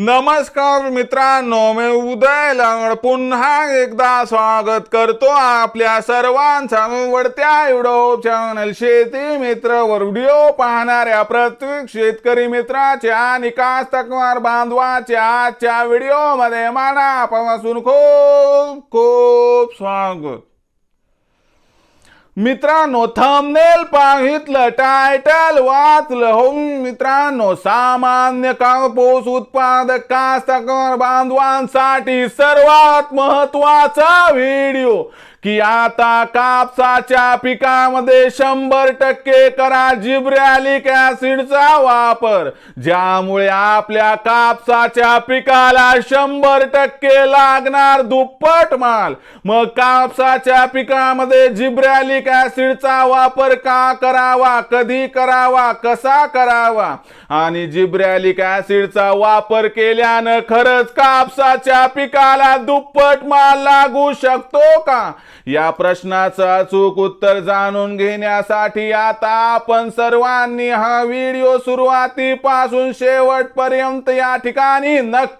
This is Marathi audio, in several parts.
नमस्कार मित्रांनो मी उदय लंगड. पुन्हा एकदा स्वागत करतो आपल्या सर्वांचा आवडत्या युट्यूब चॅनल शेती मित्र वर. व्हिडिओ पाहणाऱ्या प्रत्येक शेतकरी मित्राच्या निकास तक्वार बांधवाच्या आजच्या व्हिडिओमध्ये मनापासून खूप खूप स्वागत. मित्रांनो थंबनेल पाहितलं टायटल वाचलं. हो मित्रांनो सामान्य कापूस उत्पादक कास्तकार बांधवांसाठी सर्वात महत्त्वाचा व्हिडिओ की आता कापसाच्या पिकामध्ये शंभर टक्के करा जिब्रॅलिक ऍसिडचा वापर ज्यामुळे आपल्या कापसाच्या पिकाला शंभर टक्के लागणार दुप्पट माल. मग कापसाच्या पिकामध्ये जिब्रॅलिक ऍसिडचा वापर का करावा कधी करावा कसा करावा? आणि जिब्रॅलिक ऍसिडचा वापर केल्यानं खरंच कापसाच्या पिकाला दुप्पट माल लागू शकतो का? या प्रश्नाचं अचूक उत्तर जाणून घेण्यासाठी आता आपण सर्वांनी हा व्हिडिओ सुरुवातीपासून शेवटपर्यंत या ठिकाणी नक्की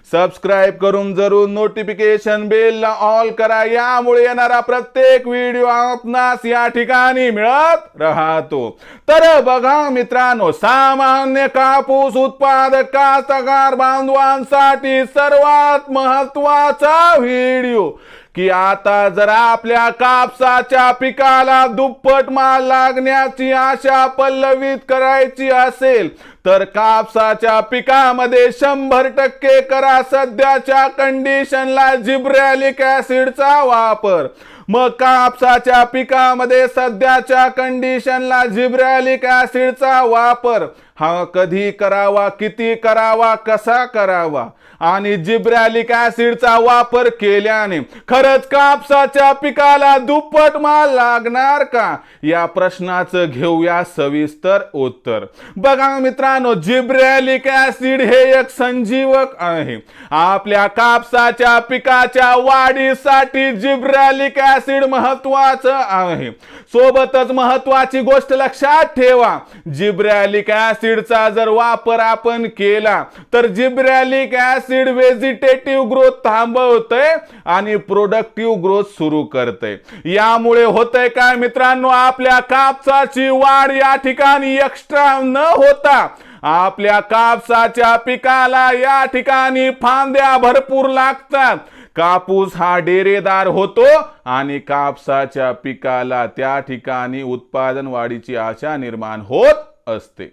सबस्क्राईब करून जरूर नोटिफिकेशन बेलला ऑल करा. यामुळे येणारा प्रत्येक व्हिडिओ आपणास या ठिकाणी मिळत राहतो. तर बघा मित्रांनो सामान्य कापूस उत्पादक कास्तकार बांधवांसाठी सर्वात महत्त्वाचा व्हिडिओ की आता जर आपल्या कापसाच्या पिकाला दुप्पट माल लागण्याची आशा पल्लवित करायची असेल तर कापसाच्या पिकामध्ये शंभर टक्के करा सध्याच्या कंडिशनला जिब्रॅलिक ऍसिडचा वापर. मग कापसाच्या पिकामध्ये सध्याच्या कंडिशनला जिब्रॅलिक ऍसिडचा वापर. हा कधी करावा किती करावा कसा करावा? आणि जिब्रॅलिक ऍसिडचा वापर केल्याने खरंच कापसाच्या पिकाला दुप्पट माल लागणार का? या प्रश्नाचं घेऊया सविस्तर उत्तर. बघा मित्रांनो जिब्रॅलिक ऍसिड हे एक संजीवक आहे. आपल्या कापसाच्या पिकाच्या वाढीसाठी जिब्रॅलिक ऍसिड महत्वाचं आहे. सोबतच महत्वाची गोष्ट लक्षात ठेवा जिब्रॅलिक ऍसिडचा जर वापर आपण केला तर जिब्रॅलिक ऍसिड व्हेजिटेटिव्ह ग्रोथ थांबवतय आणि प्रोडक्टिव्ह ग्रोथ सुरू करते यामुळे होतंय काय मित्रांनो आपल्या कापसाची वाढ या ठिकाणी एक्स्ट्रा न होता आपल्या कापसाच्या पिकाला या ठिकाणी फांद्या भरपूर लागतात. कापूस हा डेरेदार होतो आणि कापसाच्या पिकाला त्या ठिकाणी उत्पादन वाढीची आशा निर्माण होत असते.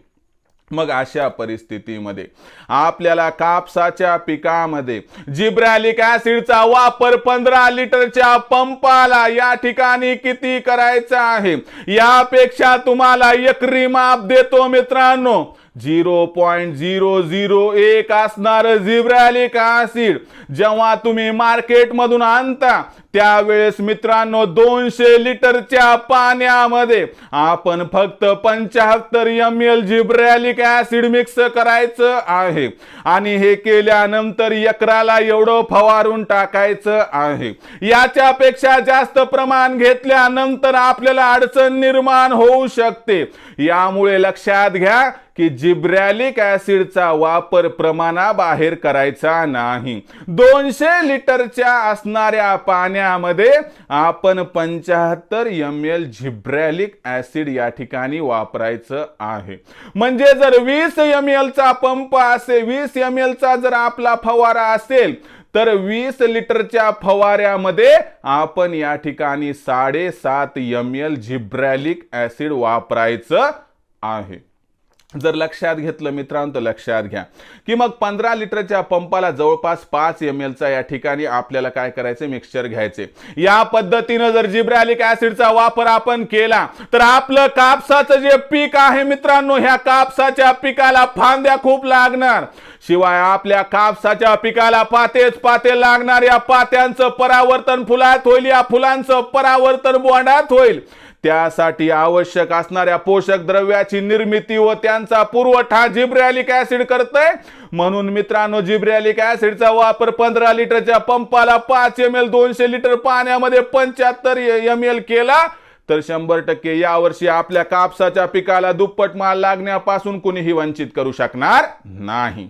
मग अशा परिस्थितीमध्ये आपल्याला कापसाच्या पिकामध्ये जिब्रॅलिक ऍसिडचा वापर पंधरा लिटरच्या पंपाला या ठिकाणी किती करायचा आहे? यापेक्षा तुम्हाला एकरी माप देतो मित्रांनो. झिरो पॉईंट झिरो झिरो एक असणारं जिब्रॅलिक ऍसिड जेव्हा तुम्ही मार्केटमधून आणता त्यावेळेस मित्रांनो दोनशे लिटरच्या पाण्यामध्ये आपण फक्त पंच्याहत्तर M L gibberellic acid mix करायचं आहे. आणि हे केल्यानंतर एकराला एवढं फवारून टाकायचं आहे. याच्यापेक्षा जास्त प्रमाण घेतल्यानंतर आपल्याला अडचण निर्माण होऊ शकते. यामुळे लक्षात घ्या की जिब्रॅलिक ऍसिडचा वापर प्रमाणाबाहेर करायचा नाही. दोनशे लिटरच्या असणाऱ्या पाण्यामध्ये आपण पंच्याहत्तर एम एल जिब्रॅलिक ऍसिड या ठिकाणी वापरायचं आहे. म्हणजे जर वीस एम एलचा पंप असेल वीस एम चा जर आपला फवारा असेल तर वीस लिटरच्या फवाऱ्यामध्ये आपण या ठिकाणी साडेसात एम एल जिब्रॅलिक ऍसिड वापरायचं आहे. जर लक्षात घेतलं मित्रांनो तर लक्षात घ्या. की मग पंधरा लिटरच्या पंपाला जवळपास पाच एम एलचा या ठिकाणी आपल्याला काय करायचे मिक्सचर घ्यायचे या पद्धतीनं जर जिब्रॅलिक ऍसिडचा वापर आपण केला तर आपलं कापसाचं जे पीक आहे मित्रांनो ह्या कापसाच्या पिकाला फांद्या खूप लागणार. शिवाय आपल्या कापसाच्या पिकाला पातेच पाते लागणार. या पात्यांचं परावर्तन फुलात होईल या फुलांचं परावर्तन बोंडात होईल. त्यासाठी आवश्यक असणाऱ्या पोषक द्रव्याची निर्मिती व त्यांचा पुरवठा जिब्रॅलिक ऍसिड करतय. म्हणून मित्रांनो जिब्रॅलिक ऍसिडचा वापर पंधरा लिटरच्या पंपाला पाच एम एल दोनशे लिटर पाण्यामध्ये पंच्याहत्तर एम एल केला तर शंभर टक्के यावर्षी आपल्या कापसाच्या पिकाला दुप्पट माल लागण्यापासून कुणीही वंचित करू शकणार नाही.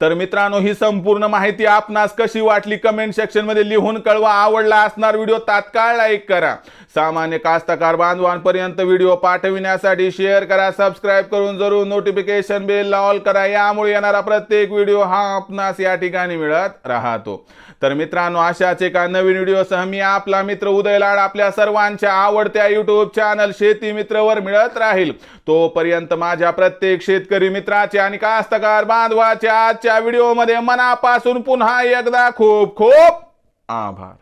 तर मित्रांनो ही संपूर्ण माहिती आपणास कशी वाटली कमेंट सेक्शनमध्ये लिहून कळवा. आवडला असणार व्हिडिओ तात्काळ लाईक करा. सामान्य कास्तकार बांधवांपर्यंत व्हिडिओ पाठविण्यासाठी शेअर करा सबस्क्राईब करून जरूर नोटिफिकेशन बेल ऑल करा. यामुळे येणारा प्रत्येक व्हिडिओ हा आपणास या ठिकाणी मिळत राहतो. तर मित्रांनो अशाच एका नवीन व्हिडिओसह मी आपला मित्र उदय लाड आपल्या सर्वांच्या आवडत्या युट्यूब चॅनल शेती मित्रवर मिळत राहील. तोपर्यंत माझ्या प्रत्येक शेतकरी मित्राचे आणि कास्तकार बांधवाच्या आजच्या व्हिडिओमध्ये मनापासून पुन्हा एकदा खूप खूप आभार.